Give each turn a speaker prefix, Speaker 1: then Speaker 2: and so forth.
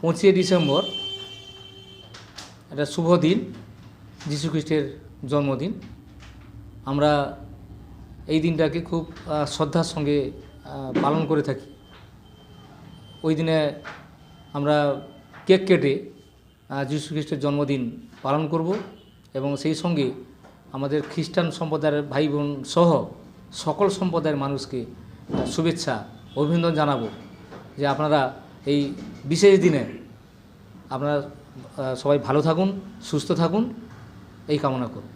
Speaker 1: পঁচিশে ডিসেম্বর একটা শুভ দিন, যীশু খ্রিস্টের জন্মদিন। আমরা এই দিনটাকে খুব শ্রদ্ধার সঙ্গে পালন করে থাকি। ওই দিনে আমরা কেক কেটে যীশু খ্রিস্টের জন্মদিন পালন করব এবং সেই সঙ্গে আমাদের খ্রিস্টান সম্প্রদায়ের ভাই বোন সহ সকল সম্প্রদায়ের মানুষকে শুভেচ্ছা, অভিনন্দন জানাব যে আপনারা এই বিশেষ দিনে আপনারা সবাই ভালো থাকুন সুস্থ থাকুন এই কামনা করুন।